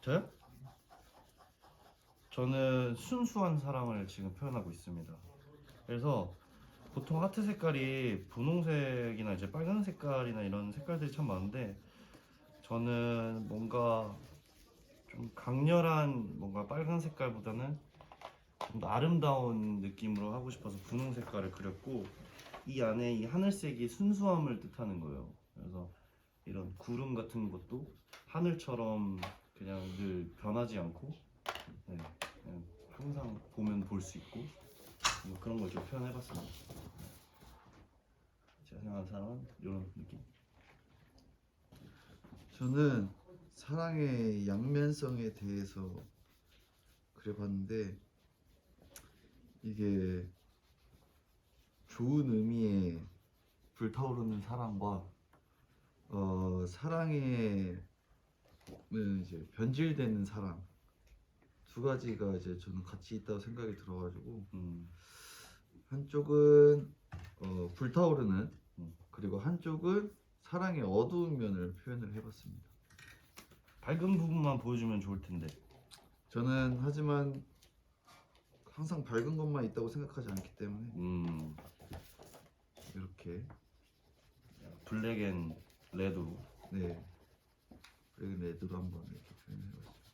저요? 저는 순수한 사랑을 지금 표현하고 있습니다. 그래서 보통 하트 색깔이 분홍색이나 이제 빨간 색깔이나 이런 색깔들이 참 많은데 저는 뭔가 좀 강렬한 뭔가 빨간 색깔보다는 좀 더 아름다운 느낌으로 하고 싶어서 분홍 색깔을 그렸고 이 안에 이 하늘색이 순수함을 뜻하는 거예요. 그래서 이런 구름 같은 것도 하늘처럼 그냥 늘 변하지 않고 네, 그냥 항상 보면 볼 수 있고 뭐 그런 걸 좀 표현해봤습니다. 제가 생각하는 사람은 이런 느낌. 저는 사랑의 양면성에 대해서 그려봤는데 이게 좋은 의미의 불타오르는 사랑과 어, 사랑에 는 이제 변질되는 사랑 두 가지가 이제 저는 같이 있다고 생각이 들어가지고 음, 한쪽은 어, 불타오르는 음. 그리고 한쪽은 사랑의 어두운 면을 표현을 해봤습니다. 밝은 부분만 보여주면 좋을 텐데. 저는 하지만 항상 밝은 것만 있다고 생각하지 않기 때문에 음, 이렇게 블랙 앤 레드로. 네 블랙 레드로 한번 이렇게 표현해봤습니다.